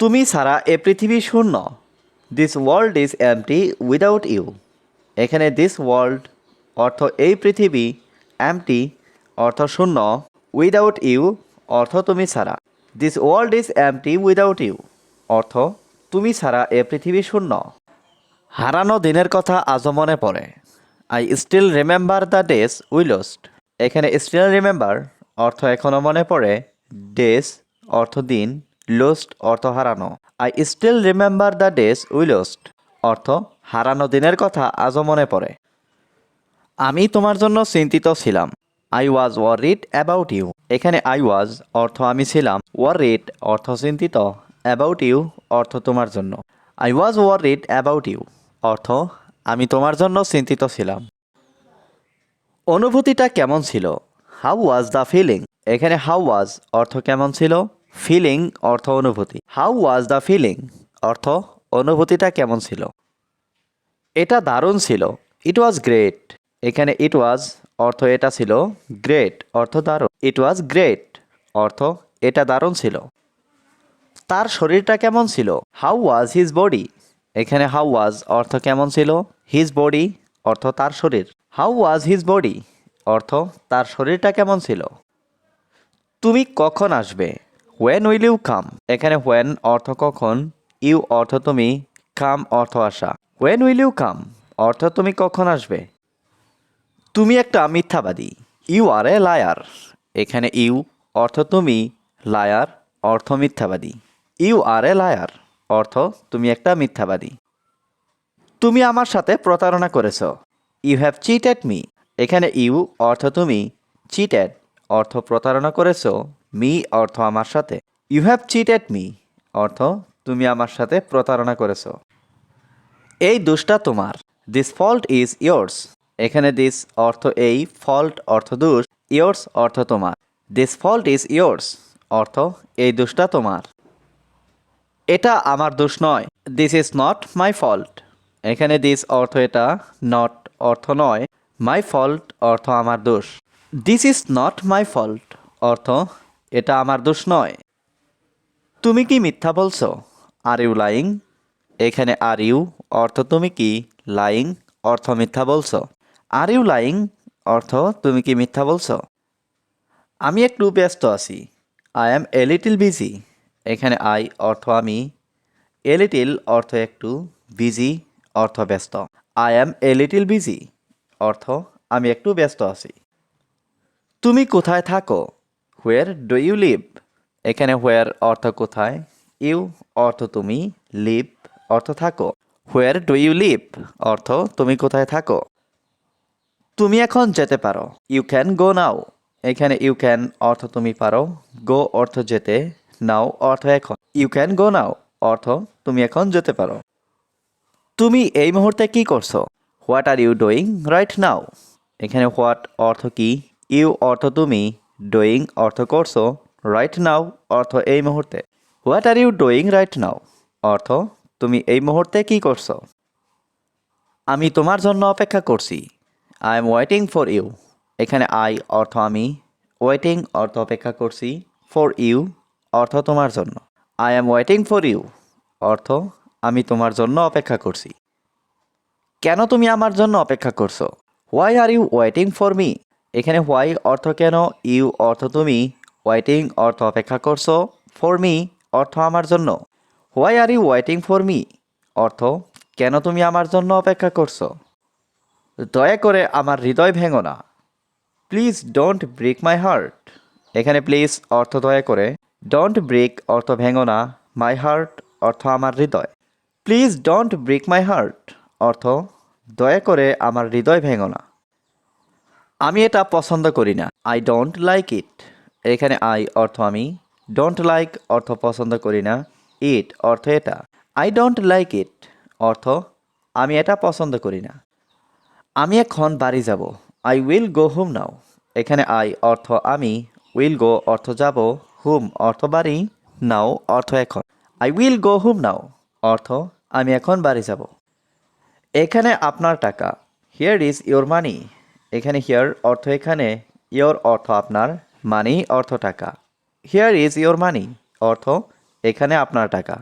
তুমি ছাড়া এ পৃথিবী শূন্য। This world is empty without you এখানে দিস ওয়ার্ল্ড অর্থ এই পৃথিবী এমটি অর্থ শূন্য উইদাউট ইউ অর্থ তুমি ছাড়া। This world is empty without you অর্থ তুমি ছাড়া এ পৃথিবী শূন্য। হারানো দিনের কথা আজও মনে পড়ে। I still remember the days we lost এখানে স্টিল রিমেম্বার অর্থ এখনও মনে পড়ে। ডেজ অর্থ দিন। লোস্ট অর্থ হারানো। I still remember the days we lost অর্থ হারানো দিনের কথা আজও মনে পড়ে। আমি তোমার জন্য চিন্তিত ছিলাম। I was worried about you এখানে আই ওয়াজ অর্থ আমি ছিলাম। ওয়ারিড অর্থ চিন্তিত। অ্যাবাউট ইউ অর্থ তোমার জন্য। I was worried about you অর্থ আমি তোমার জন্য চিন্তিত ছিলাম। অনুভূতিটা কেমন ছিল? হাউ ওয়াজ দ্য ফিলিং এখানে হাউ ওয়াজ অর্থ কেমন ছিল? ফিলিং অর্থ অনুভূতি। হাউ ওয়াজ দ্য ফিলিং অর্থ, অনুভূতিটা কেমন ছিল? এটা দারুণ ছিল। ইট ওয়াজ গ্রেট এখানে ইট ওয়াজ অর্থ এটা ছিল গ্রেট অর্থ দারুণ। ইট ওয়াজ গ্রেট অর্থ এটা দারুণ ছিল। তার শরীরটা কেমন ছিল? হাউ ওয়াজ হিজ বডি এখানে হাউ ওয়াজ অর্থ কেমন ছিল? হিজ বডি অর্থ তার শরীর। হাউ ওয়াজ হিজ বডি অর্থ তার শরীরটা কেমন ছিল? তুমি কখন আসবে? হোয়েন উইল ইউ কাম এখানে হোয়েন অর্থ কখন? ইউ অর্থ তুমি কাম অর্থ আসা। হোয়েন উইল ইউ কাম অর্থ তুমি কখন আসবে? তুমি একটা মিথ্যাবাদী। ইউ আর এ লায়ার এখানে ইউ অর্থ তুমি লায়ার অর্থ মিথ্যাবাদী। ইউ আর এ লায়ার অর্থ তুমি একটা মিথ্যাবাদী। তুমি আমার সাথে প্রতারণা করেছ। ইউ হ্যাভ চিটেড মি এখানে ইউ অর্থ তুমি চিটেড অর্থ প্রতারণা করেছ। মি অর্থ আমার সাথে। You have cheat cheated me অর্থ তুমি আমার সাথে প্রতারণা করেছ। এই দোষটা তোমার। দিস ফল্ট ইজ ইয়োর্স এখানে দিস অর্থ এই ফল্ট অর্থ দোষ ইয়োর্স অর্থ তোমার। দিস ফল্ট ইজ ইয়োর্স অর্থ এই দোষটা তোমার। এটা আমার দোষ নয়। This is not my fault এখানে দিস অর্থ এটা নট অর্থ নয়। মাই ফল্ট অর্থ আমার দোষ। This is not my fault অর্থ এটা আমার দোষ নয়। তুমি কি মিথ্যা বলছো? আর ইউ লাইং এখানে আর ইউ অর্থ তুমি কি? লাইং অর্থ মিথ্যা বলছো। আর ইউ লাইং অর্থ তুমি কি মিথ্যা বলছো? আমি একটু ব্যস্ত আছি। I am a little busy এখানে আই অর্থ আমি। এ লিটিল অর্থ একটু বিজি অর্থ ব্যস্ত। I am a little busy অর্থ আমি একটু ব্যস্ত আছি। তুমি কোথায় থাকো? হোয়ার ডু ইউ লিভ এখানে হোয়ার অর্থ কোথায়? ইউ অর্থ তুমি লিভ অর্থ থাকো। হোয়ার ডু ইউ লিভ অর্থ তুমি কোথায় থাকো। তুমি এখন যেতে পারো। ইউ ক্যান গো নাও এখানে ইউ ক্যান অর্থ তুমি পারো। গো অর্থ যেতে নাও অর্থ এখন। ইউ ক্যান গো নাও অর্থ তুমি এখন যেতে পারো। তুমি এই মুহূর্তে কি করছ? What are you doing right now এখানে হোয়াট অর্থ কি? ইউ অর্থ তুমি ডুইং অর্থ করছ রাইট নাও অর্থ এই মুহূর্তে। What are you doing right now অর্থ, তুমি এই মুহূর্তে কি করছ? আমি তোমার জন্য অপেক্ষা করছি। I am waiting for you এখানে আই অর্থ আমি। ওয়েটিং অর্থ অপেক্ষা করছি। ফর ইউ অর্থ তোমার জন্য। I am waiting for you অর্থ, আমি তোমার জন্য অপেক্ষা করছি। কেন তুমি আমার জন্য অপেক্ষা করছ? Why are you waiting for me এখানে হোয়াই অর্থ কেন? ইউ অর্থ তুমি। ওয়েটিং অর্থ অপেক্ষা করছ। ফর মি অর্থ আমার জন্য। Why are you waiting for me অর্থ, কেন তুমি আমার জন্য অপেক্ষা করছ? দয়া করে আমার হৃদয় ভেঙো না। Please don't break my heart এখানে প্লিজ অর্থ দয়া করে। ডোন্ট ব্রেক অর্থ ভেঙো না। মাই হার্ট অর্থ আমার হৃদয়। Please don't break my heart অর্থ, দয়া করে আমার হৃদয় ভেঙো না। আমি এটা পছন্দ করি না। আই ডোন্ট লাইক ইট এখানে আই অর্থ আমি। ডোন্ট লাইক অর্থ পছন্দ করি না। ইট অর্থ এটা। আই ডোন্ট লাইক ইট অর্থ আমি এটা পছন্দ করি না। আমি এখন বাড়ি যাব। I will go home now এখানে আই অর্থ আমি। উইল গো অর্থ যাব। হুম অর্থ বাড়ি। নাও অর্থ এখন। I will go home now অর্থ আমি এখন বাড়ি যাব। এখানে আপনার টাকা। হিয়ার ইজ ইয়োর মানি এখানে হিয়ার অর্থ এখানে ইয়োর অর্থ আপনার মানি অর্থ টাকা। হিয়ার ইজ ইয়োর মানি অর্থ এখানে আপনার টাকা।